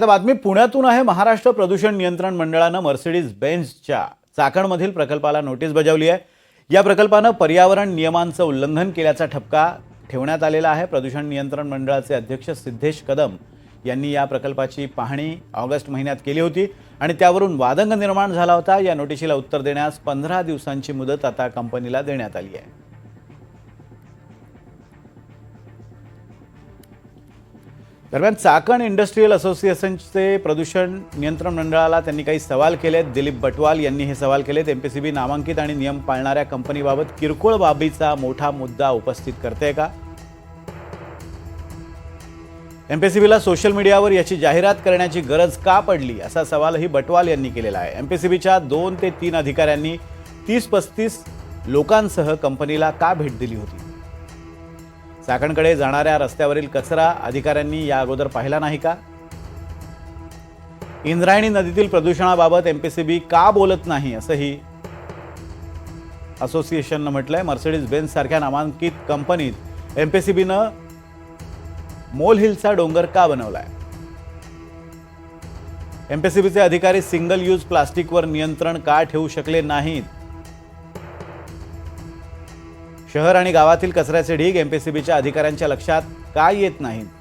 आता बातमी पुण्यातून आहे महाराष्ट्र प्रदूषण नियंत्रण मंडळानं मर्सिडीज बेन्झच्या चाकणमधील प्रकल्पाला नोटीस बजावली आहे. या प्रकल्पानं पर्यावरण नियमांचं उल्लंघन केल्याचा ठपका ठेवण्यात आलेला आहे. प्रदूषण नियंत्रण मंडळाचे अध्यक्ष सिद्धेश कदम यांनी या प्रकल्पाची पाहणी ऑगस्ट महिन्यात केली होती आणि त्यावरून वादंग निर्माण झाला होता. या नोटिशीला उत्तर देण्यास पंधरा दिवसांची मुदत आता कंपनीला देण्यात आली आहे. दरम्यान चाकण इंडस्ट्रीयल असोसिएशनचे प्रदूषण नियंत्रण मंडळाला त्यांनी काही सवाल केलेत. दिलीप बटवाल यांनी हे सवाल केलेत. बी नामांकित आणि नियम पाळणाऱ्या कंपनीबाबत किरकोळ बाबीचा मोठा मुद्दा उपस्थित करते का? एम पी सी बीला सोशल मीडियावर याची जाहिरात करण्याची गरज का पडली? असा सवालही बटवाल यांनी केलेला आहे. एम पी सी बीच्या दोन ते तीन अधिकाऱ्यांनी तीस पस्तीस लोकांसह कंपनीला का भेट दिली होती? चाकणकडे जाणाऱ्या रस्त्यावरील कचरा अधिकाऱ्यांनी या अगोदर पाहिला नाही का? इंद्रायणी नदीतील प्रदूषणाबाबत एमपीसीबी का बोलत नाही असंही असोसिएशननं म्हटलंय. मर्सिडीज बेन्स सारख्या नामांकित कंपनीत एमपीसीबीनं मोल हिलचा डोंगर का बनवलाय? एमपीसीबीचे अधिकारी सिंगल यूज प्लास्टिकवर नियंत्रण का ठेवू शकले नाहीत? शहर आणि गावातील कचऱ्याचे ढीग एमपीसीबीच्या अधिकाऱ्यांच्या लक्षात का येत नाहीत